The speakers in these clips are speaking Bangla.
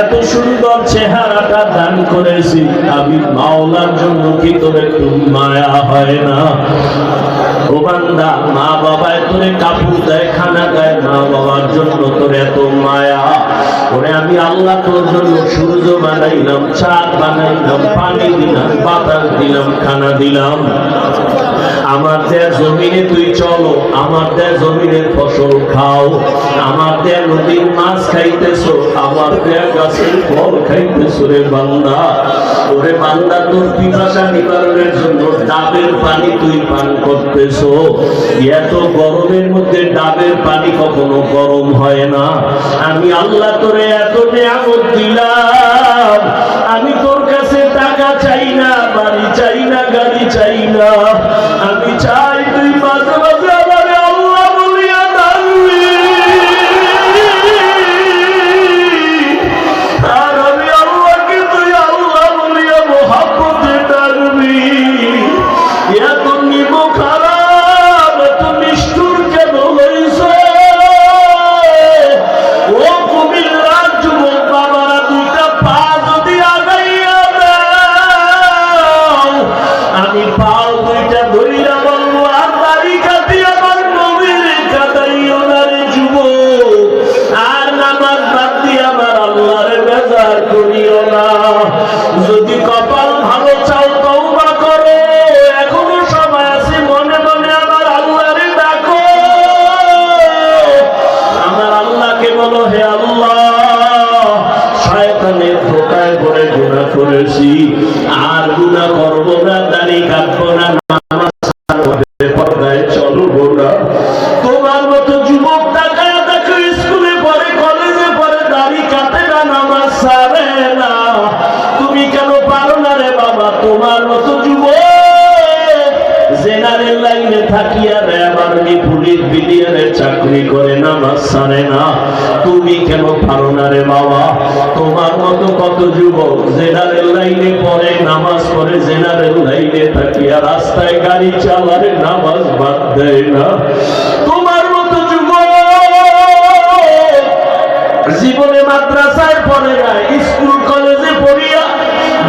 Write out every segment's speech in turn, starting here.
এত সুন্দর চেহারাটা দান করেছি। আমি মাওলার জন্য কি তোর একটু মায়া হয় না? ও বান্দা মা বাবায় তোরে কাপড় দেয়, খানা দেয় মা বাবার জন্য তোর এত মায়া। ওরে আমি আল্লাহ তোর জন্য সূর্য বানাইলাম, চাঁদ বানাইলাম, পানি দিলাম, বাতাস দিলাম, খানা দিলাম। আমার দেয়া জমিনে তুই চলো, আমার দেয়া জমিনের ফসল খাও। আমার দেয়া নদীর মাছ খাইতেছো, আমার দেয়া গাছের ফল খাইতেছো রে বান্দা। ওরে বান্দা, তোর পিপাসা নিবারণের জন্য ডাবের পানি তুই পান করতেছো। এত গরমের মধ্যে ডাবের পানি কখনো গরম হয় না। আমি আল্লাহ তোরে এত নিয়ামত দিলাম। আমি তোর কাছে টাকা চাই না, বাড়ি চাই না, গাড়ি চাই না। আমি চাই তোমার মতো যুবক, জেনারেল লাইনে থাকিয়া র্যাব আর্মি পুলিশ বিলিয়নের চাকরি করে নামাজ ছাড়ে না। তুমি কেন পারো না রে বাবা? তোমার মতো কত যুবক জেনারেল লাইনে পড়ে, নামাজ পড়ে, জেনারেল লাইনে থাকিয়া রাস্তায় গাড়ি চালারে নামাজ বাদ দেয় না। তোমার মতো যুবক জীবনে মাদ্রাসায় পড়ে না, স্কুল কলেজে পড়িয়া,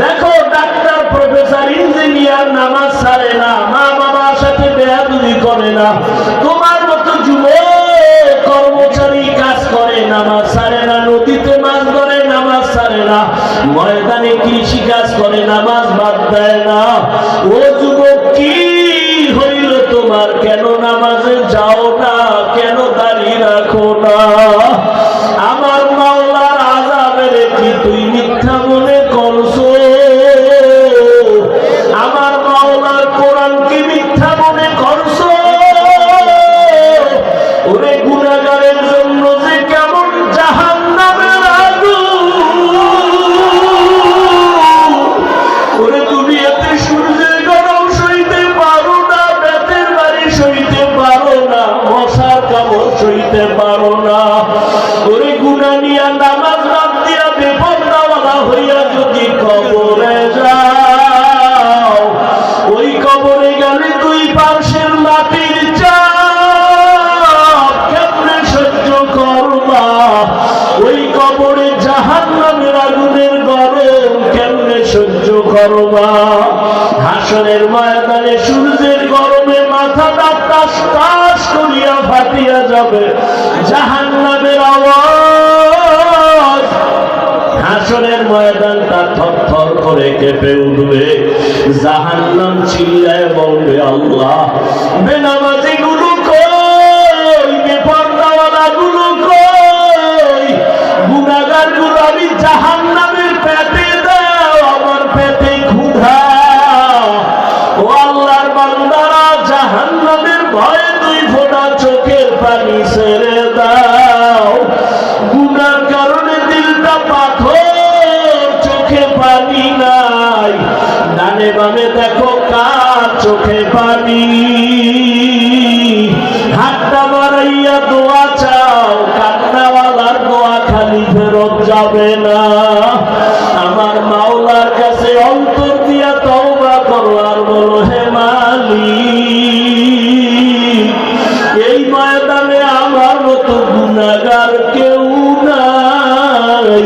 দেখো ডাক্তার প্রফেসর, ইঞ্জিনিয়ার, নামাজ ছাড়ে না, মা বাবার সাথে বেয়াদুলি করে না। তোমার মতো যুবক কর্মচারী কাজ করে, নামাজ ছাড়ে না, নদীতে মাছ ধরে, নামাজ ছাড়ে না, ময়দানে কৃষি কাজ করে, নামাজ বাদ দেয় না। ও যুবক, কি হইল তোমার? কেন নামাজে যাও করবা হাসনের ময়দানে সূর্যের গরমে মাথাটা তাস তাস করিয়া ফাটিয়া যাবে। জাহান নামের আওয়াজ। হাসনের ময়দানটা থর করে কেঁপে উঠবে। জাহান্নাম চিল্লায় বলবে, আল্লাহ বেনামাজি ছেড়ে দাও। গুনার কারণে দিলটা পাথর, চোখে পানি নাই। ডানে বামে দেখো কার চোখে পানি। হাতটা মারাইয়া দোয়া চাও, কান্নাওয়ালার দোয়া খালি ফেরত যাবে না। গুনাগার কেউ নাই।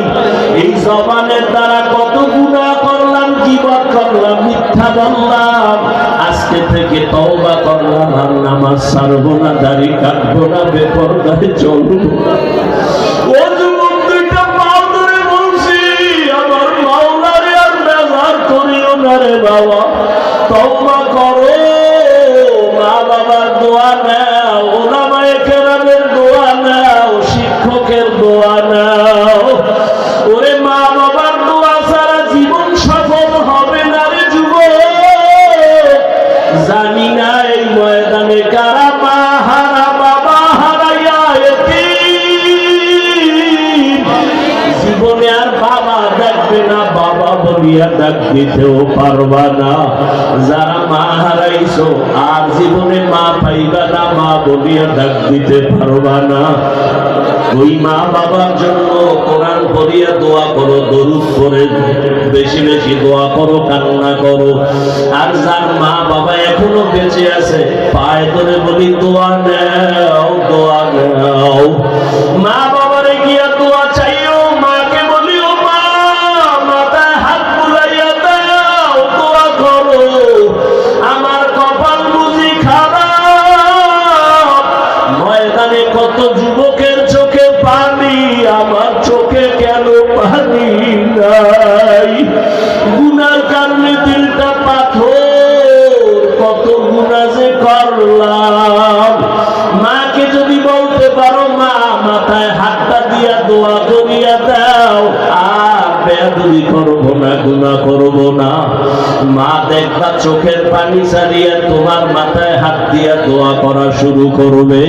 এই জবানের দ্বারা কত গুণা করলাম জীবন করলাম, মিথ্যা বললাম। আজকে থেকে তওবা করলাম আর নামাজ ছাড়বো না, দাড়ি কাটবো না, বেপরদায় চলবো ও যুবক, দুইটা বাবা বলিয়া ডাক দিতেও পারবা না। যারা মা হারাইছো, আর জীবনে মা পাইবা না, মা বলিয়া ডাক দিতে পারবা না। ওই মা বাবার জন্য কোরআন পড়িয়া দোয়া করো, দরুদ করে বেশি বেশি দোয়া করো, কান্না করো। আর যার মা বাবা এখনও বেঁচে আছে, পায়ে ধরে বলি, দোয়া নাও দোয়া নাও। মা পানি ছাড়িয়ে তোমার মাথায় হাত দিয়া দোয়া করা শুরু করবে।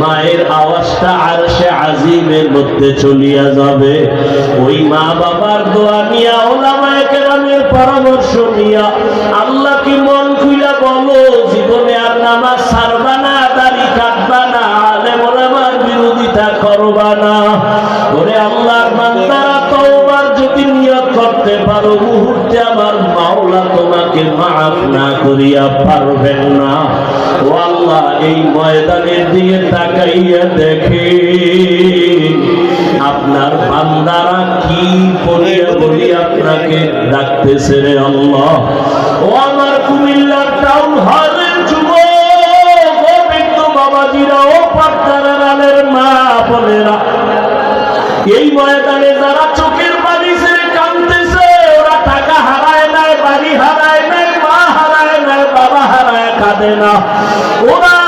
মায়ের আওয়াজটা আর সে আজিমের মধ্যে চলিয়া যাবে। ওই মা বাবার দোয়া নিয়া ওলামায়ে কেরামের পরামর্শ নিয়া আল্লাহ কি মন খুইলা বলো, জীবনে আর নামাজ ছাড়বা না, দাড়ি কাটবা না আলে ওলামার বিরোধিতা করবা না। ওরে আল্লাহর নিয়ত করতে পারো মুহূর্তে আমার মাওলা তোমাকে মাফ না করিয়া পারবেন না। ও আল্লাহ, এই ময়দানের দিকে তাকাইয়া দেখে আপনার বান্দারা কি বলিয়া বলি আপনাকে ডাকতেছে রে আল্লাহ। ও আমার কুমিল্লার টাউন হলের ও বৃদ্ধ বাবাজিরা, ও পাট্টারের মা বোনেরা, এই ময়দানে যারা না। ওরা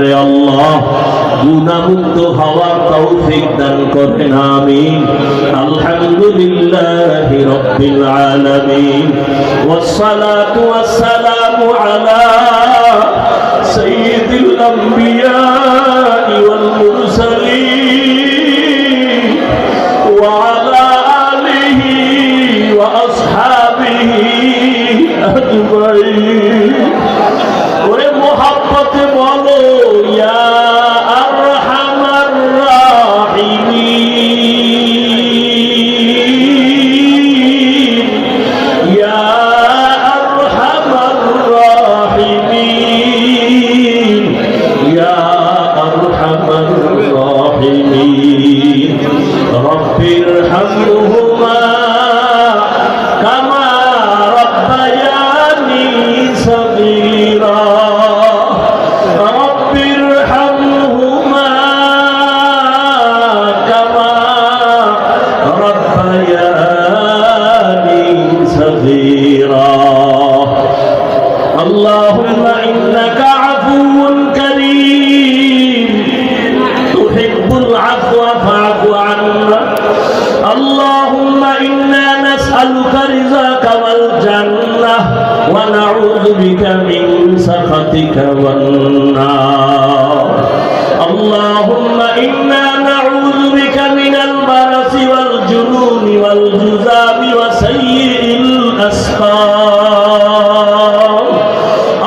রে আল্লাহ গুণামুক্ত হওয়ার তৌফিক দান করেন আমিন আলহামদুলিল্লাহ রব্বিল আলামিন والصلاة والسلام على سيد الأنبياء والمرسلين وعلى آله وأصحابه أجمعين فارحمه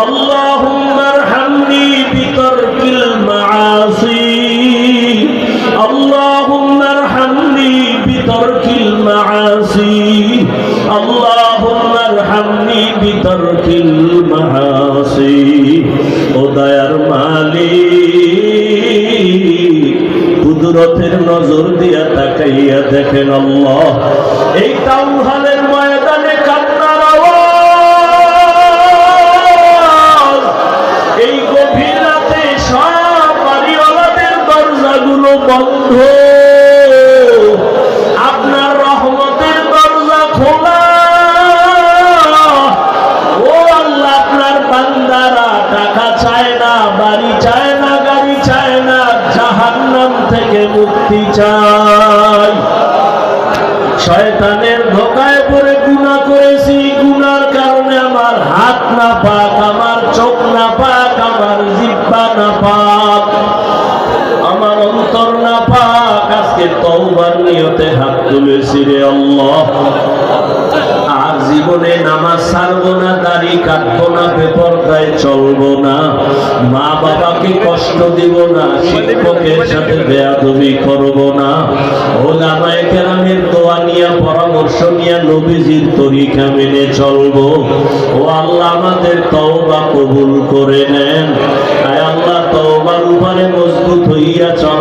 اللهم ارحمني بترك المعاصي اللهم ارحمني بترك المعاصي اللهم ارحمني بترك المعاصي ওদায়ার মালিক কুদরতের নজর দিয়া তাকাইয়া দেখেন আল্লাহ এই টাউন হলের আপনার রহমতের আপনার টাকা চায় না, বাড়ি চায় না, গাড়ি চায় না, জাহান্নাম থেকে ধোকায় পড়ে গুনাহ করেছি। অন্তর না পাক আজকে তওবার নিয়তে হাত তুলেছি রে আল্লাহ আর জীবনে নামাজ ছাড়বো দাড়ি কাটবো না, বেপরদায় চলবো না। মা বাবাকে কষ্ট দিব না, শিক্ষকের সাথে বেয়াদবি করব না। ওলামায়ে কেরামের দোয়া নিয়ে, পরামর্শ নিয়ে, নবীজির তরিকা মেনে চলবো। ও আল্লাহ আমাদের তওবা কবুল করে নেন। আয় আল্লাহ, তওবার উপরে মজবুত হইয়া চল